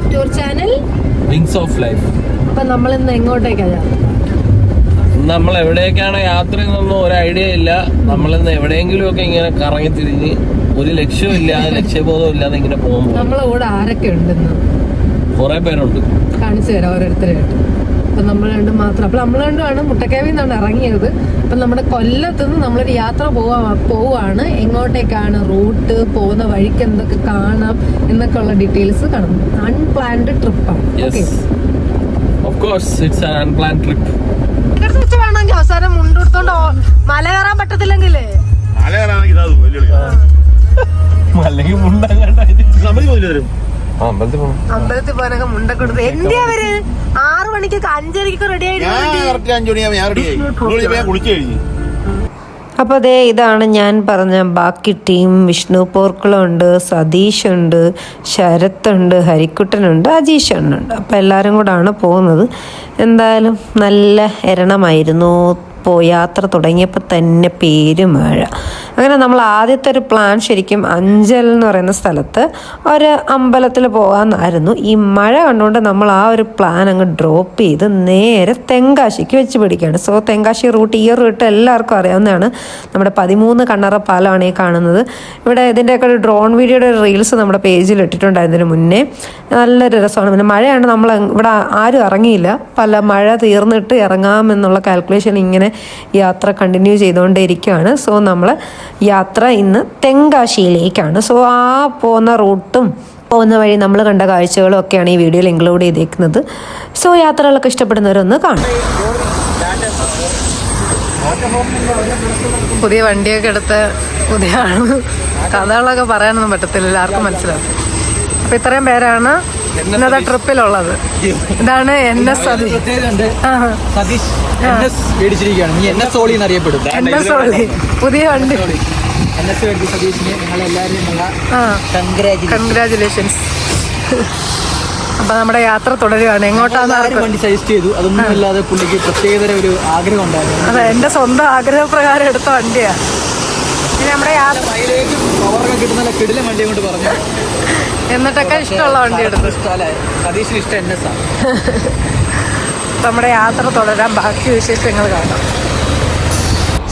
Back to channel wings of life അപ്പൊ നമ്മൾ ഇന്ന് എങ്ങോട്ടേക്കാണ് നമ്മൾ എവിടേക്കാണ് യാത്ര എന്നൊന്നും ഒരു ഐഡിയ ഇല്ല. നമ്മളിന്ന് എവിടെയെങ്കിലും ഒക്കെ ഇങ്ങനെ കറങ്ങി തിരിഞ്ഞ് ഒരു ലക്ഷ്യവും ഇല്ലാതെ ലക്ഷ്യബോധവും ഇല്ലാതെ ഇങ്ങനെ പോകുമ്പോൾ നമ്മളെ കൂടെ ആരൊക്കെ ഉണ്ടെന്ന്? കുറെ പേരുണ്ട്. കാണിച്ചു തരാം ഓരോരുത്തരായിട്ട്. അപ്പൊ നമ്മൾ രണ്ടും മാത്രം. അപ്പം നമ്മൾ രണ്ടുമാണ് മുട്ടക്കേവിൽ നിന്നാണ് ഇറങ്ങിയത്. അപ്പം നമ്മുടെ കൊല്ലത്ത് നിന്ന് നമ്മളൊരു യാത്ര പോവാ പോവാണ്. എങ്ങോട്ടേക്കാണ് റൂട്ട് പോകുന്ന വഴിക്ക് എന്തൊക്കെ കാണാം എന്നൊക്കെ ഉള്ള ഡീറ്റെയിൽസ് കാണാം അൺപ്ലാൻഡ് ട്രിപ്പാണ് ഓക്കെ വേണമെങ്കിൽ അവസാനം മുണ്ടെടുത്തോണ്ട് മല കയറാൻ പറ്റത്തില്ലെങ്കിലേ? മല കയറാണെങ്കിൽ പോയില്ല തരും അമ്പലത്തിൽ പോകാനൊക്കെ മുണ്ട കൊടുത്ത് എന്റെ അവർ? ആറു മണിക്കൊക്കെ അഞ്ചരക്കൊക്കെ റെഡി ഞാൻ ആയിട്ട് അപ്പോൾ അതേ ഇതാണ് ഞാൻ പറഞ്ഞ ബാക്കി ടീം. വിഷ്ണു പോർക്കുളമുണ്ട് സതീഷ് ഉണ്ട് ശരത്തുണ്ട് ഹരിക്കുട്ടനുണ്ട് അജീഷ് ഉണ്ട് അപ്പോൾ എല്ലാവരും കൂടാണ് പോകുന്നത്. എന്തായാലും നല്ല എരണമായിരുന്നു. പോ യാത്ര തുടങ്ങിയപ്പോൾ തന്നെ പേര് മഴ. അങ്ങനെ നമ്മൾ ആദ്യത്തെ ഒരു പ്ലാൻ ശരിക്കും അഞ്ചൽ എന്ന് പറയുന്ന സ്ഥലത്ത് ഒരു അമ്പലത്തിൽ പോകാമെന്നായിരുന്നു ഈ മഴ കണ്ടുകൊണ്ട് നമ്മൾ ആ ഒരു പ്ലാൻ അങ്ങ് ഡ്രോപ്പ് ചെയ്ത് നേരെ തെങ്കാശിക്ക് വെച്ച് പിടിക്കുകയാണ്. സോ തെങ്കാശി റൂട്ട് ഈ റൂട്ട് എല്ലാവർക്കും അറിയാവുന്നതാണ്. നമ്മുടെ പതിമൂന്ന് കണ്ണറ പാലമാണ് ഈ കാണുന്നത്. ഇവിടെ ഇതിന്റെയൊക്കെ ഒരു ഡ്രോൺ വീഡിയോയുടെ റീൽസ് നമ്മുടെ പേജിൽ ഇട്ടിട്ടുണ്ടായിരുന്നതിന് മുന്നേ. നല്ലൊരു രസമാണ്. പിന്നെ മഴയാണ് നമ്മൾ ഇവിടെ ആരും ഇറങ്ങിയില്ല. പല മഴ തീർന്നിട്ട് ഇറങ്ങാമെന്നുള്ള കാൽക്കുലേഷൻ ഇങ്ങനെ യാത്ര കണ്ടിന്യൂ ചെയ്തുകൊണ്ടേ ഇരിക്കുകയാണ് സോ നമ്മൾ യാത്ര ഇന്ന് തെങ്കാശിയിലേക്കാണ്. സോ ആ പോകുന്ന റൂട്ടും പോകുന്ന വഴി നമ്മൾ കണ്ട കാഴ്ചകളും ഒക്കെയാണ് ഈ വീഡിയോയിൽ ഇൻക്ലൂഡ് ചെയ്തേക്കുന്നത്. സോ യാത്രകളൊക്കെ ഇഷ്ടപ്പെടുന്നവരൊന്ന് കാണും. പുതിയ വണ്ടിയൊക്കെ എടുത്ത് പുതിയ ആണ് കഥകളൊക്കെ പറയാനൊന്നും പറ്റത്തില്ല. എല്ലാവർക്കും മനസ്സിലാവും. അപ്പം ഇത്രയും പേരാണ് ഇന്നത്തെ ട്രിപ്പിലുള്ളത്. ഇതാണ് എൻ എസ് സതി. സതീഷ് മേടിച്ചിരിക്കുകയാണ്. നീ N S Soli എന്നറിയപ്പെടും. N S Soli. പുതിയ വണ്ടി. എൻ എസ് സതീഷിന് കൺഗ്രാചുലേഷൻസ് അപ്പൊ നമ്മുടെ യാത്ര തുടരുകയാണ്. എങ്ങോട്ടാന്ന് ആർക്കും വണ്ടി സജസ്റ്റ് ചെയ്തു. അതൊന്നും ഇല്ലാതെ പുള്ളിക്ക് പ്രത്യേകതര ഒരു ആഗ്രഹം ഉണ്ടായിരുന്നു. അതെ എന്റെ സ്വന്തം ആഗ്രഹപ്രകാരം എടുത്ത വണ്ടിയാ. ഇനി നമ്മുടെ യാത്ര കിട്ടുന്ന കിടിലം വണ്ടി കൊണ്ട് പറഞ്ഞു. എന്നിട്ടൊക്കെ ഇഷ്ടമുള്ള വണ്ടി എടുത്തു. സതീഷിന് ഇഷ്ടം നമ്മുടെ യാത്ര തുടരാൻ ബാക്കി വിശേഷങ്ങൾ കാണാം.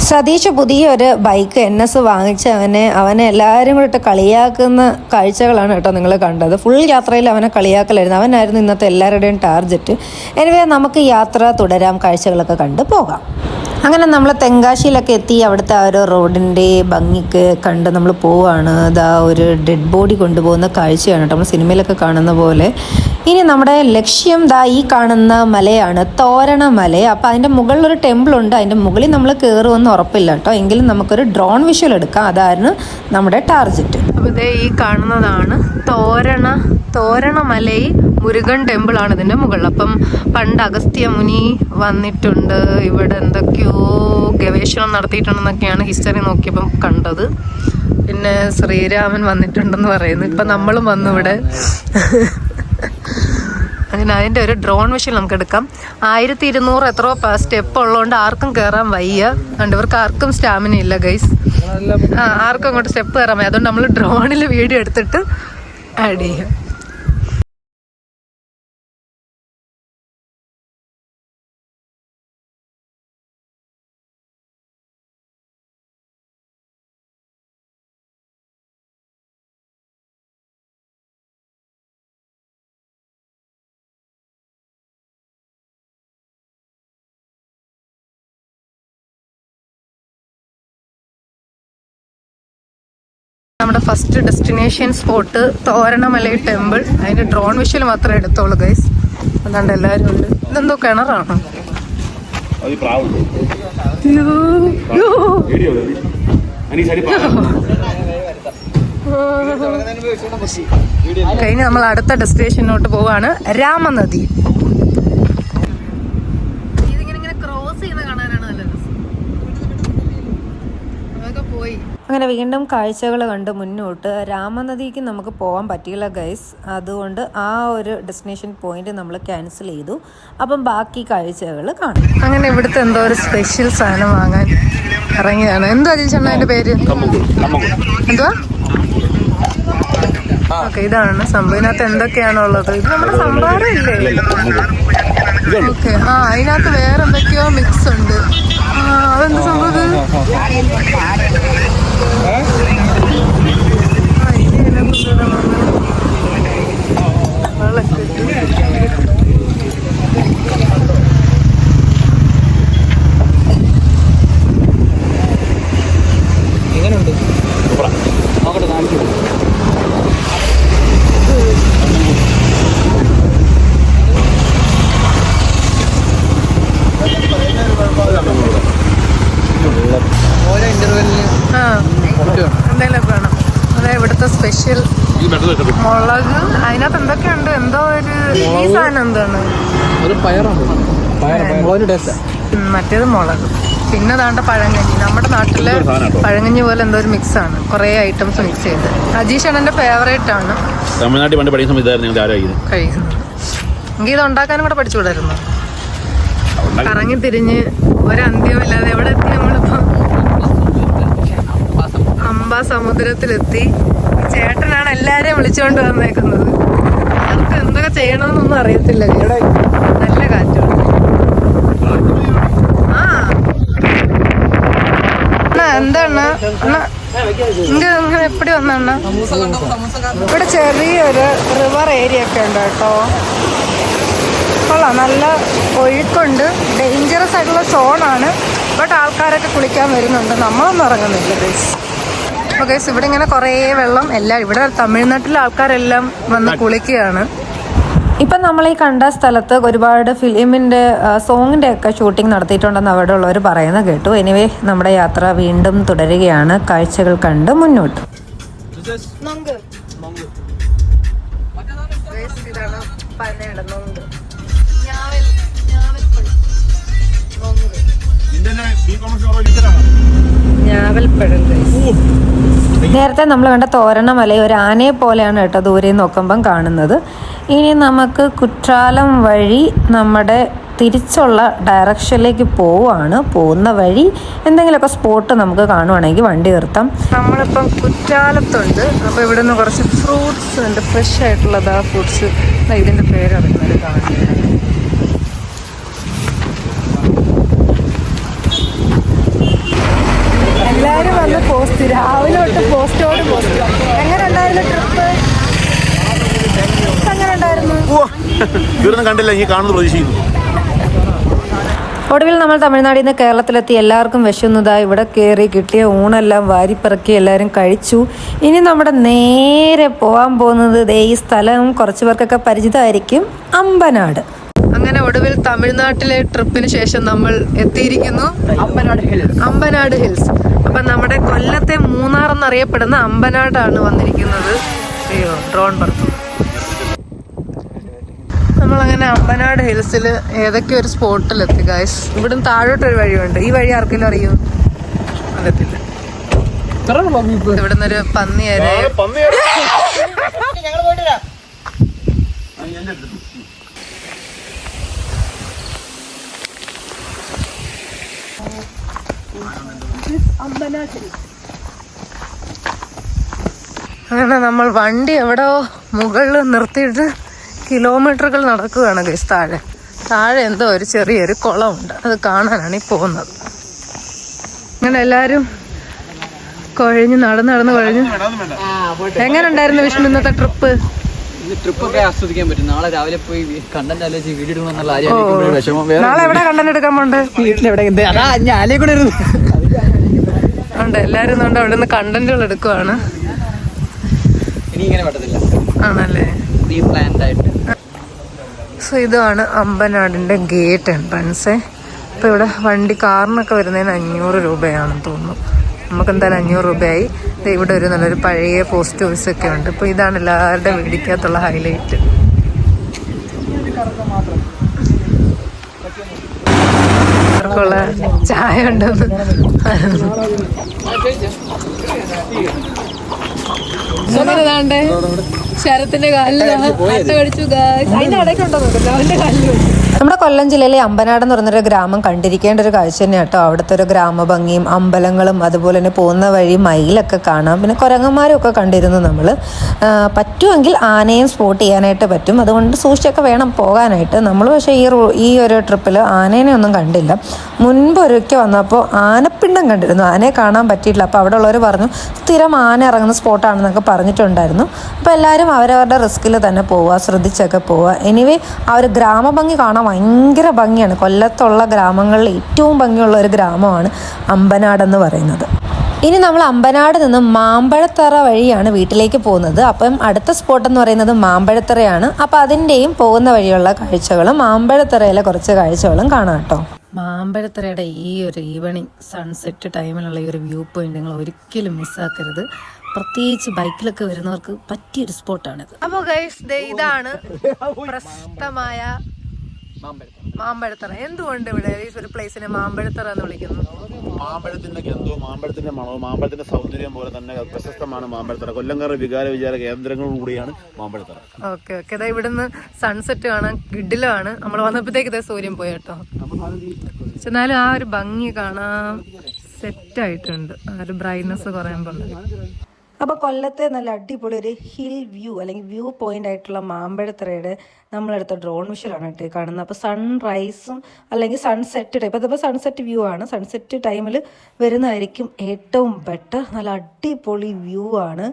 സതീഷ് പുതിയൊരു ബൈക്ക് എൻ എസ് വാങ്ങിച്ച് അവനെ അവനെ എല്ലാവരും കൂടെ ഇട്ട് കളിയാക്കുന്ന കാഴ്ചകളാണ് കേട്ടോ നിങ്ങൾ കണ്ടത്. ഫുൾ യാത്രയിൽ അവനെ കളിയാക്കലായിരുന്നു. അവനായിരുന്നു ഇന്നത്തെ എല്ലാവരുടെയും ടാർജറ്റ് എനിവേ നമുക്ക് യാത്ര തുടരാം. കാഴ്ചകളൊക്കെ കണ്ട് പോകാം. അങ്ങനെ നമ്മൾ തെങ്കാശിയിലൊക്കെ എത്തി അവിടുത്തെ ആ ഒരു റോഡിന്റെ ഭംഗിക്ക് കണ്ട് നമ്മൾ പോവാണ്. ഇതാ ഒരു ഡെഡ് ബോഡി കൊണ്ടുപോകുന്ന കാഴ്ചയാണ് കേട്ടോ. നമ്മൾ സിനിമയിലൊക്കെ കാണുന്ന പോലെ. ഇനി നമ്മുടെ ലക്ഷ്യം ദാ ഈ കാണുന്ന മലയാണ് തോരണ മല അപ്പോൾ അതിന്റെ ടെമ്പിൾ ഉണ്ട്. അതിന്റെ മുകളിൽ നമ്മൾ കയറുമെന്ന് ഉറപ്പില്ല കേട്ടോ. എങ്കിലും നമുക്കൊരു ഡ്രോൺ വിഷ്വൽ എടുക്കാം. അതായിരുന്നു നമ്മുടെ ടാർഗറ്റ് അപ്പൊ ഇതേ ഈ കാണുന്നതാണ് തോരണ തോരണമലൈ മുരുകൻ ടെമ്പിൾ ആണ് ഇതിന്റെ മുകളിൽ. അപ്പം പണ്ട് അഗസ്ത്യ മുനി വന്നിട്ടുണ്ട്. ഇവിടെ എന്തൊക്കെയോ ഗവേഷണം നടത്തിയിട്ടുണ്ടെന്നൊക്കെയാണ് ഹിസ്റ്ററി നോക്കിയപ്പം കണ്ടത്. പിന്നെ ശ്രീരാമൻ വന്നിട്ടുണ്ടെന്ന് പറയുന്നു. ഇപ്പം നമ്മളും വന്നു ഇവിടെ. അങ്ങനെ അതിന്റെ ഒരു ഡ്രോൺ വിഷൻ നമുക്ക് എടുക്കാം ആയിരത്തി ഇരുന്നൂറ് എത്രയോ സ്റ്റെപ്പ് ഉള്ളതുകൊണ്ട് ആർക്കും കയറാൻ വയ്യ. അതുകൊണ്ട് ഇവർക്ക് ആർക്കും സ്റ്റാമിന ഇല്ല ഗൈസ് ആ ആർക്കും അങ്ങോട്ട് സ്റ്റെപ്പ് കയറാൻ വയ്യ. അതുകൊണ്ട് നമ്മൾ ഡ്രോണിൽ വീഡിയോ എടുത്തിട്ട് ആഡ് ചെയ്യാം. First destination spot Thoranamalai temple അതിന്റെ ഡ്രോൺ വിഷ്വൽ മാത്രമേ എടുത്തോളൂ ഗൈസ് അതുകൊണ്ട് എല്ലാവരും ഉണ്ട്. ഇതെന്തോ കിണറാണോ? കഴിഞ്ഞ് നമ്മൾ അടുത്ത ഡെസ്റ്റിനേഷനോട്ട് പോവാണ് രാമനദി ഇതിങ്ങനെ ഇങ്ങനെ ക്രോസ് ചെയ്യുന്ന കാണാനാണ് നല്ല രസം അതൊക്കെ പോയി അങ്ങനെ വീണ്ടും കാഴ്ചകൾ കണ്ട് മുന്നോട്ട്. രാമനദിക്ക് നമുക്ക് പോകാൻ പറ്റിയില്ല ഗൈസ് അതുകൊണ്ട് ആ ഒരു ഡെസ്റ്റിനേഷൻ പോയിന്റ് നമ്മൾ ക്യാൻസൽ ചെയ്തു. അപ്പം ബാക്കി കാഴ്ചകൾ കാണാം. അങ്ങനെ ഇവിടുത്തെ എന്തോ ഒരു സ്പെഷ്യൽ സാധനം വാങ്ങാൻ ഇറങ്ങിയാണ് എന്തോ അതിന്റെ പേര്? എന്തുവാ? ഓക്കെ ഇതാണ് സംഭവം. ഇതിനകത്ത് എന്തൊക്കെയാണുള്ളത്? ഇത് നമ്മുടെ സംഭാരം ഇല്ലേ ഓക്കെ ആ അതിനകത്ത് വേറെ എന്തൊക്കെയോ മിക്സ് ഉണ്ട്. അതെന്ത് സംഭവം ഇത്? ആ, ഇത് ഇതിനകത്ത് ഇടണം. വെള്ളമൊക്കെ ഇട്ട്. എങ്ങനെയുണ്ട് നോക്കട്ടെ കാണിച്ചു ഓരോ ഇന്റർവെല്ലിന് ആ എന്തെങ്കിലുമൊക്കെ വേണം. അതെ ഇവിടുത്തെ സ്പെഷ്യൽ മുളക്. അതിനകത്ത് എന്തൊക്കെയുണ്ട്? എന്തോ ഒരു ഈ സാധനം എന്താണ്? മറ്റേത് മുളക്. പിന്നെ ദാണ്ട പഴങ്കഞ്ഞി നമ്മുടെ നാട്ടിലെ ഇതൊരു പഴങ്കഞ്ഞി പോലെ എന്തോ ഒരു മിക്സ് ആണ്. കുറേ ഐറ്റംസ് മിക്സ് ചെയ്ത്. അജീഷ് അണ്ണന്റെ ഫേവറേറ്റ് ആണ്. തമിഴ്നാട്ടിൽ പണ്ട് പഠിക്കുന്ന സമയത്തായിരുന്നു കഴിക്കുന്നത്? എനിക്ക് ഇത് ഉണ്ടാക്കാനും കൂടെ പഠിച്ചുകൂടായിരുന്നു? കറങ്ങി തിരിഞ്ഞ് ഒരന്ത്യമില്ലാതെ എവിടെ എത്തി അംബാ സമുദ്രത്തിലെത്തി ചേട്ടനാണ് എല്ലാരെയും വിളിച്ചുകൊണ്ട് വന്നേക്കുന്നത്. ആർക്ക് എന്തൊക്കെ ചെയ്യണമെന്നൊന്നും അറിയത്തില്ല. ഇവിടെ നല്ല കാറ്റാണ് ആ. അണ്ണാ, എന്താ അണ്ണാ? എപ്പടി വന്ന അണ്ണാ? ഇവിടെ ചെറിയൊരു റിവർ ഏരിയ ഒക്കെ ഉണ്ട് കേട്ടോ. കൊള്ളാം നല്ല ഒഴുക്കുണ്ട്. ഡേഞ്ചറസ് ആയിട്ടുള്ള സോണാണ് ബട്ട് ആൾക്കാരൊക്കെ കുളിക്കാൻ വരുന്നുണ്ട്. നമ്മളൊന്നും ഇറങ്ങുന്നില്ല ഗൈസ് അപ്പോൾ ഗൈസ് ഇവിടെ ഇങ്ങനെ കുറേ വെള്ളം എല്ലാം ഇവിടെ തമിഴ്നാട്ടിലെ ആൾക്കാരെല്ലാം വന്ന് കുളിക്കുകയാണ്. ഇപ്പം നമ്മൾ ഈ കണ്ട സ്ഥലത്ത് ഒരുപാട് ഫിലിമിന്റെ സോങ്ങിന്റെ ഒക്കെ ഷൂട്ടിംഗ് നടത്തിയിട്ടുണ്ടെന്ന് അവിടെ ഉള്ളവർ പറയുന്നത് കേട്ടു. എനിവേ നമ്മുടെ യാത്ര വീണ്ടും തുടരുകയാണ്. കാഴ്ചകൾ കണ്ട് മുന്നോട്ട്. ഞാൻ ഞാവൽപ്പഴം നേരത്തെ നമ്മൾ കണ്ട തോരണമല ഒരു ആനയെ പോലെയാണ് കേട്ടോ ദൂരെ നോക്കുമ്പം കാണുന്നത്. ഇനി നമുക്ക് കുറ്റാലം വഴി നമ്മുടെ തിരിച്ചുള്ള ഡയറക്ഷനിലേക്ക് പോവാണ് പോകുന്ന വഴി എന്തെങ്കിലുമൊക്കെ സ്പോട്ട് നമുക്ക് കാണുവാണെങ്കിൽ വണ്ടി നിർത്താം. നമ്മളിപ്പം കുറ്റാലത്തുണ്ട്. അപ്പോൾ ഇവിടെ നിന്ന് കുറച്ച് ഫ്രൂട്ട്സ് ഉണ്ട്. ഫ്രഷ് ആയിട്ടുള്ളത് ആ ഫ്രൂട്ട്സ് ഇതിന്റെ പേര് അറിയുന്നത് കാണുന്നത് എല്ലാവരും വന്ന് പോസ്റ്റ് രാവിലെ തൊട്ട് പോസ്റ്റോട് പോസ്റ്റ് എങ്ങനെ ഉണ്ടായിരുന്നു ട്രിപ്പ് എങ്ങനെ ഉണ്ടായിരുന്നു ഇവരൊന്നും കണ്ടില്ല ഈ കാണുന്നത് പ്രതീക്ഷിക്കുന്നു. ഒടുവിൽ നമ്മൾ തമിഴ്നാട്ടിൽ നിന്ന് കേരളത്തിലെത്തി. എല്ലാവർക്കും വിശന്നതായി ഇവിടെ കയറി കിട്ടിയ ഊണെല്ലാം വാരിപ്പിറക്കി എല്ലാവരും കഴിച്ചു. ഇനി നമ്മുടെ നേരെ പോകാൻ പോകുന്നത് ദേ ഈ സ്ഥലം കുറച്ച് പേർക്കൊക്കെ പരിചിതമായിരിക്കും. അമ്പനാട്. അങ്ങനെ ഒടുവിൽ തമിഴ്നാട്ടിലെ ട്രിപ്പിന് ശേഷം നമ്മൾ എത്തിയിരിക്കുന്നു. അമ്പനാട് ഹിൽസ്. അമ്പനാട് ഹിൽസ്. അപ്പൊ നമ്മുടെ കൊല്ലത്തെ മൂന്നാർ എന്നറിയപ്പെടുന്ന അമ്പനാടാണ് വന്നിരിക്കുന്നത്. അയ്യോ ഡ്രോൺ പറത്തു. നമ്മളങ്ങനെ അമ്പനാട് ഹിൽസിൽ ഏതൊക്കെ ഒരു സ്പോട്ടിലെത്തി ഗായ്സ് ഇവിടുന്ന് താഴോട്ടൊരു വഴിയുണ്ട്. ഈ വഴി ആർക്കെങ്കിലും അറിയോ? അറിയത്തില്ല. ഇവിടുന്ന് ഒരു പന്നിയരെ അങ്ങനെ നമ്മൾ വണ്ടി എവിടോ മുകളിൽ നിർത്തിയിട്ട് കിലോമീറ്ററുകൾ നടക്കുകയാണ് ഗൈസ് താഴെ. താഴെ എന്തോ ഒരു ചെറിയൊരു കുളമുണ്ട്. അത് കാണാനാണ് ഈ പോകുന്നത്. അങ്ങനെ എല്ലാവരും കുഴഞ്ഞ് നടന്ന് നടന്ന് കുഴഞ്ഞു. എങ്ങനെ ഉണ്ടായിരുന്നു വിഷ്ണു ഇന്നത്തെ ട്രിപ്പ്? ട്രിപ്പ് ഒക്കെ ആസ്വദിക്കാൻ പറ്റും. നാളെ രാവിലെ പോയി കണ്ടന്റ് ആലോചിച്ച് വീഡിയോ ആലോചിക്കുമ്പോഴേ നാളെ എവിടെ കണ്ടന്റ് എടുക്കാൻ പോണ്ട്? വീട്ടിലെവിടെ? എന്ത്? അതാ ഞാനേ കൂടെ ഇരുന്നു. ഉണ്ട് അവിടെ നിന്ന് കണ്ടന്റുകൾ എടുക്കുവാണ്. ഇനി ഇങ്ങനെ പറ്റത്തില്ല. ആണല്ലേ? പ്രീ പ്ലാൻഡ് ആയിട്ട് സോ ഇതാണ് അമ്പനാടിന്റെ ഗേറ്റ് എൻട്രൻസ് ഇപ്പോൾ ഇവിടെ വണ്ടി കാറിനൊക്കെ വരുന്നതിന് അഞ്ഞൂറ് രൂപയാണെന്ന് തോന്നുന്നു. നമുക്ക് എന്തായാലും അഞ്ഞൂറ് രൂപയായി. ഇവിടെ ഒരു നല്ലൊരു പഴയ പോസ്റ്റ് ഓഫീസ് ഒക്കെ ഉണ്ട്. ഇപ്പോൾ ഇതാണ് എല്ലാവരുടെ വീടിക്കകത്തുള്ള ഹൈലൈറ്റ് ചായ ഉണ്ടെന്ന് ദാണ്ടേ ശരത്തിന്റെ കാലിലാണ് അട്ട കടിച്ചു ഗായ്സ്. അതിന്റെ ഇടയ്ക്കുണ്ടോ നോക്കല്ലോ അവന്റെ കാലിൽ നമ്മുടെ കൊല്ലം ജില്ലയിലെ അമ്പനാട് എന്ന് പറഞ്ഞൊരു ഗ്രാമം കണ്ടിരിക്കേണ്ട ഒരു കാഴ്ച തന്നെയാണ് കേട്ടോ. അവിടുത്തെ ഒരു ഗ്രാമഭംഗിയും അമ്പലങ്ങളും അതുപോലെ തന്നെ പോകുന്ന വഴി മയിലൊക്കെ കാണാം. പിന്നെ കുരങ്ങന്മാരും ഒക്കെ കണ്ടിരുന്നു നമ്മൾ പറ്റുമെങ്കിൽ ആനയും സ്പോട്ട് ചെയ്യാനായിട്ട് പറ്റും. അതുകൊണ്ട് സൂക്ഷിച്ചൊക്കെ വേണം പോകാനായിട്ട്. നമ്മൾ പക്ഷേ ഈ ഈ ഒരു ട്രിപ്പിൽ ആനേനെ ഒന്നും കണ്ടില്ല. മുൻപ് ഒരിക്കൽ വന്നപ്പോൾ ആനപ്പിണ്ടം കണ്ടിരുന്നു. ആനയെ കാണാൻ പറ്റിയിട്ടില്ല. അപ്പോൾ അവിടെ ഉള്ളവർ പറഞ്ഞു സ്ഥിരം ആന ഇറങ്ങുന്ന സ്പോട്ടാണെന്നൊക്കെ പറഞ്ഞിട്ടുണ്ടായിരുന്നു. അപ്പോൾ എല്ലാവരും അവരവരുടെ റിസ്കിൽ തന്നെ പോവുക ശ്രദ്ധിച്ചൊക്കെ പോവുക. എനിവേ ആ ഒരു ഗ്രാമഭംഗി കാണാൻ ഭയങ്കര ഭംഗിയാണ്. കൊല്ലത്തുള്ള ഗ്രാമങ്ങളിൽ ഏറ്റവും ഭംഗിയുള്ള ഒരു ഗ്രാമമാണ് അമ്പനാടെന്ന് പറയുന്നത്. ഇനി നമ്മൾ അമ്പനാട് നിന്ന് മാമ്പഴത്തറ വഴിയാണ് വീട്ടിലേക്ക് പോകുന്നത്. അപ്പം അടുത്ത സ്പോട്ട് എന്ന് പറയുന്നത് മാമ്പഴത്തറയാണ്. അപ്പം അതിന്റെയും പോകുന്ന വഴിയുള്ള കാഴ്ചകളും മാമ്പഴത്തറയിലെ കുറച്ച് കാഴ്ചകളും കാണാം കേട്ടോ. മാമ്പഴത്തറയുടെ ഈ ഒരു ഈവനിങ് സൺസെറ്റ് ടൈമിലുള്ള ഈ ഒരു വ്യൂ പോയിന്റ് നിങ്ങൾ ഒരിക്കലും മിസ്സാക്കരുത് പ്രത്യേകിച്ച് ബൈക്കിലൊക്കെ വരുന്നവർക്ക് പറ്റിയൊരു സ്പോട്ടാണിത്. അപ്പൊ ഗൈസ് ഇതാണ് പ്രശസ്തമായ മാമ്പഴത്തറ. എന്തുകൊണ്ട് ഇവിടെ ഈ ഒരു പ്ലേസിനെ മാമ്പഴത്തറ എന്ന് വിളിക്കുന്നു? മാമ്പഴത്തിന്റെ ഗന്ധവും മാമ്പഴത്തിന്റെ മണവും മാമ്പഴത്തിന്റെ സൗന്ദര്യം പോലെ തന്നെ പ്രശസ്തമാണ് മാമ്പഴത്തറ. കൊല്ലംകാരുടെ വികാര വിചാര കേന്ദ്രങ്ങളിലൂടെയാണ് മാമ്പഴത്തറ. ഓക്കെ ഓക്കെ അതായത് ഇവിടുന്ന് സൺസെറ്റ് കാണാൻ കിഡിലാണ് നമ്മൾ വന്നപ്പോഴത്തേക്ക് ഇതേ സൂര്യൻ പോയി കേട്ടോ. എന്നാലും ആ ഒരു ഭംഗി കാണാൻ സെറ്റ് ആയിട്ടുണ്ട്. ആ ഒരു ബ്രൈറ്റ്നസ് കുറയുമ്പോൾ അപ്പോൾ കൊല്ലത്തെ നല്ല അടിപൊളി ഒരു ഹിൽ വ്യൂ അല്ലെങ്കിൽ വ്യൂ പോയിന്റ് ആയിട്ടുള്ള മാമ്പഴത്തറയുടെ നമ്മളെടുത്ത ഡ്രോൺ വിഷലാണ് കേട്ടോ കാണുന്നത്. അപ്പോൾ സൺറൈസും അല്ലെങ്കിൽ സൺസെറ്റ് ടൈപ്പ് അതിപ്പോൾ സൺസെറ്റ് വ്യൂ ആണ്. സൺസെറ്റ് ടൈമിൽ വരുന്നതായിരിക്കും ഏറ്റവും ബെറ്റർ നല്ല അടിപൊളി വ്യൂ ആണ്.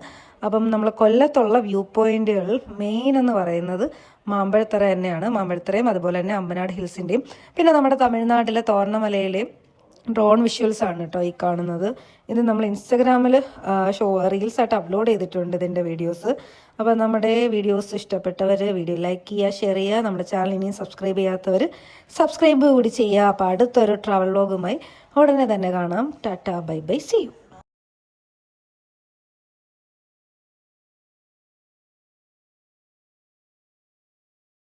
അപ്പം നമ്മൾ കൊല്ലത്തുള്ള വ്യൂ പോയിന്റുകൾ മെയിൻ എന്ന് പറയുന്നത് മാമ്പഴത്തറ തന്നെയാണ്. മാമ്പഴത്തറയും അതുപോലെ തന്നെ അമ്പനാട് ഹിൽസിന്റെയും പിന്നെ നമ്മുടെ തമിഴ്നാട്ടിലെ തോർണമലയിലെയും ഡ്രോൺ വിഷ്വൽസ് ആണ് കേട്ടോ ഈ കാണുന്നത്. ഇത് നമ്മൾ ഇൻസ്റ്റഗ്രാമിൽ ഷോ റീൽസ് ആയിട്ട് അപ്ലോഡ് ചെയ്തിട്ടുണ്ട് ഇതിന്റെ വീഡിയോസ് അപ്പോൾ നമ്മുടെ വീഡിയോസ് ഇഷ്ടപ്പെട്ടവർ വീഡിയോ ലൈക്ക് ചെയ്യുക ഷെയർ ചെയ്യുക നമ്മുടെ ചാനൽ ഇനിയും സബ്സ്ക്രൈബ് ചെയ്യാത്തവർ സബ്സ്ക്രൈബ് കൂടി ചെയ്യുക. അപ്പോൾ അടുത്തൊരു ട്രാവൽ വ്ലോഗുമായി ഉടനെ തന്നെ കാണാം. Tata bye bye see you